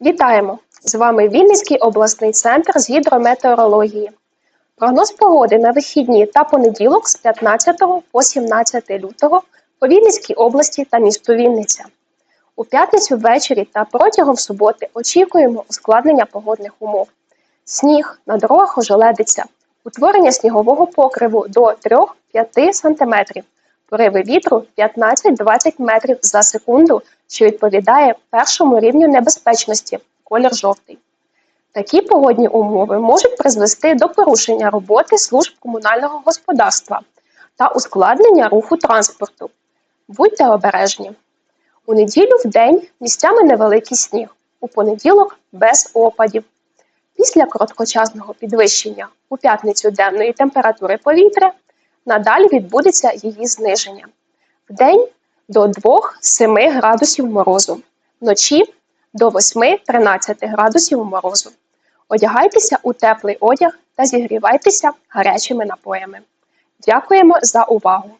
Вітаємо! З вами Вінницький обласний центр з гідрометеорології. Прогноз погоди на вихідні та понеділок з 15 по 17 лютого по Вінницькій області та місту Вінниця. У п'ятницю ввечері та протягом суботи очікуємо ускладнення погодних умов. Сніг на дорогах ожеледиться, утворення снігового покриву до 3-5 см, пориви вітру 15-20 метрів за секунду, що відповідає першому рівню небезпечності колір жовтий. Такі погодні умови можуть призвести до порушення роботи служб комунального господарства та ускладнення руху транспорту. Будьте обережні. У неділю в день місцями невеликий сніг, у понеділок без опадів. Після короткочасного підвищення у п'ятницю денної температури повітря надалі відбудеться її зниження. Вдень до 2-7 градусів морозу, вночі до 8-13 градусів морозу. Одягайтеся у теплий одяг та зігрівайтеся гарячими напоями. Дякуємо за увагу!